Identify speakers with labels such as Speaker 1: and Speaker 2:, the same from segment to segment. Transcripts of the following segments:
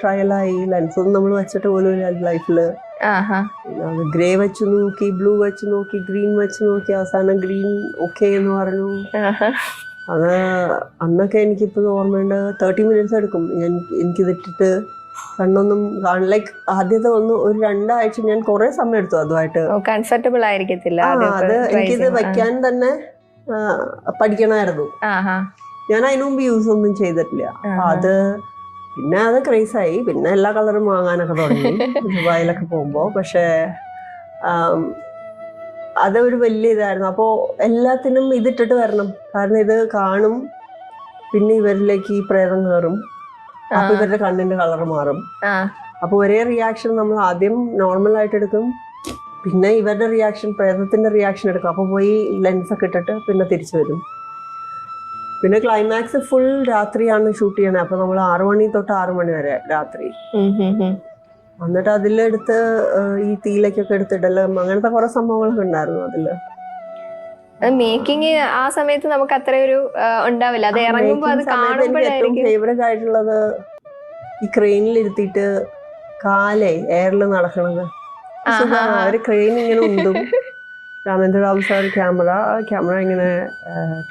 Speaker 1: ട്രയലായി lens ഒന്നും നമ്മൾ വെച്ചിട്ട് പോലും
Speaker 2: ലൈഫിൽ
Speaker 1: ഗ്രേ വെച്ച് നോക്കി ബ്ലൂ വെച്ച് നോക്കി ഗ്രീൻ വെച്ച് നോക്കി അവസാനം ഗ്രീൻ ഓക്കെ എന്ന് പറഞ്ഞു. അത് അന്നൊക്കെ എനിക്കിപ്പോൾ ഓർമ്മയുണ്ട്. തേർട്ടി മിനിറ്റ്സ് എടുക്കും. ഞാൻ എനിക്കിതിട്ടിട്ട് കണ്ണൊന്നും ലൈക്ക് ആദ്യത്തെ ഒന്ന് ഒരു രണ്ടാഴ്ച ഞാൻ കുറെ സമയം എടുത്തു അതുമായിട്ട്.
Speaker 2: കംഫർട്ടബിൾ ആയിരിക്കത്തില്ല
Speaker 1: അത് എനിക്കിത്. വെക്കാൻ തന്നെ പഠിക്കണമായിരുന്നു. ഞാൻ അതിനു മുമ്പ് യൂസ് ഒന്നും ചെയ്തിട്ടില്ല. അത് പിന്നെ അത് ക്രേസ് ആയി. പിന്നെ എല്ലാ കളറും വാങ്ങാനൊക്കെ തുടങ്ങി. ദുബായിലൊക്കെ പോകുമ്പോൾ പക്ഷേ അതൊരു വലിയ ഇതായിരുന്നു. അപ്പോൾ എല്ലാത്തിനും ഇതിട്ടിട്ട് വരണം. കാരണം ഇത് കാണും. പിന്നെ ഇവരിലേക്ക് ഈ പ്രേതം കയറും അപ്പൊ ഇവരുടെ കണ്ണിന്റെ കളർ മാറും. അപ്പൊ ഒരേ റിയാക്ഷൻ നമ്മൾ ആദ്യം നോർമൽ ആയിട്ട് എടുക്കും. പിന്നെ ഇവരുടെ റിയാക്ഷൻ പ്രേതത്തിന്റെ റിയാക്ഷൻ എടുക്കും. അപ്പൊ പോയി ലെൻസ് ഒക്കെ ഇട്ടിട്ട് പിന്നെ തിരിച്ചു വരും. പിന്നെ ക്ലൈമാക്സ് ഫുൾ രാത്രിയാണ് ഷൂട്ട് ചെയ്യണത് അപ്പൊ നമ്മൾ ആറു മണി തൊട്ട് ആറു മണി വരെ രാത്രി. എന്നിട്ട് അതിലെടുത്ത് ഈ തീയിലേക്കൊക്കെ എടുത്തിടലും അങ്ങനത്തെ കുറെ സംഭവങ്ങളൊക്കെ ഉണ്ടായിരുന്നു അതിൽ.
Speaker 2: അത് മേക്കിംഗ് ആ സമയത്ത് നമുക്ക് അത്ര ഒരു ഉണ്ടാവില്ല. അത് ഇറങ്ങുമ്പോ അത് കാണുമ്പോഴായിരിക്കും.
Speaker 1: ഫേവറേറ്റ് ആയിട്ടുള്ളത് ഈ ക്രെയിനിൽ ഇരുത്തിയിട്ട് കാലേ എയറിൽ നടക്കണത്. അവർ ക്രെയിൻ ഇങ്ങനെ ഉണ്ടും Ramendra Babu sir camera camera ഇങ്ങനെ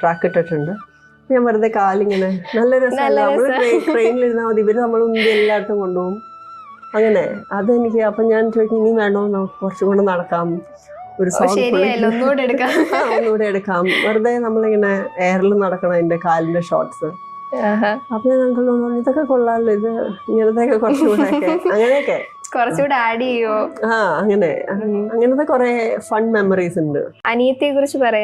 Speaker 1: ട്രാക്ക് ഇട്ടിട്ടുണ്ട്. ഞാൻ വെറുതെ കാലിങ്ങനെ. നല്ല രസമല്ല.
Speaker 2: നല്ല
Speaker 1: നമ്മൾ
Speaker 2: രസം.
Speaker 1: ട്രെയിനിൽ ഇരുന്നാൽ മതി. ഇവർ നമ്മൾ ഉന്തി എല്ലായിടത്തും കൊണ്ടുപോകും. അങ്ങനെ. അതെനിക്ക് അപ്പൊ ഞാൻ ചോദിക്കും ഇനി വേണോ? നമുക്ക് കുറച്ചും കൂടെ നടക്കാം. ഒരു പുള്ളി-
Speaker 2: ഒന്നുകൂടെ എടുക്കാം.
Speaker 1: വെറുതെ നമ്മളിങ്ങനെ എയറിൽ നടക്കണം അതിന്റെ കാലിന്റെ ഷോർട്സ്. അപ്പൊ ഞാൻ അങ്കിൾ പറഞ്ഞു ഇതൊക്കെ കൊള്ളാമല്ലോ ഇത് ഇങ്ങനത്തെയൊക്കെ കുറച്ചുകൂടെ അങ്ങനെയൊക്കെ.
Speaker 2: കുറച്ചുകൂടെ ആഡ് ചെയ്യോ
Speaker 1: ആ അങ്ങനെ. അങ്ങനത്തെ കുറെ ഫൺ മെമ്മറീസ് ഉണ്ട്.
Speaker 2: അനിയത്തെ കുറിച്ച് പറയാം.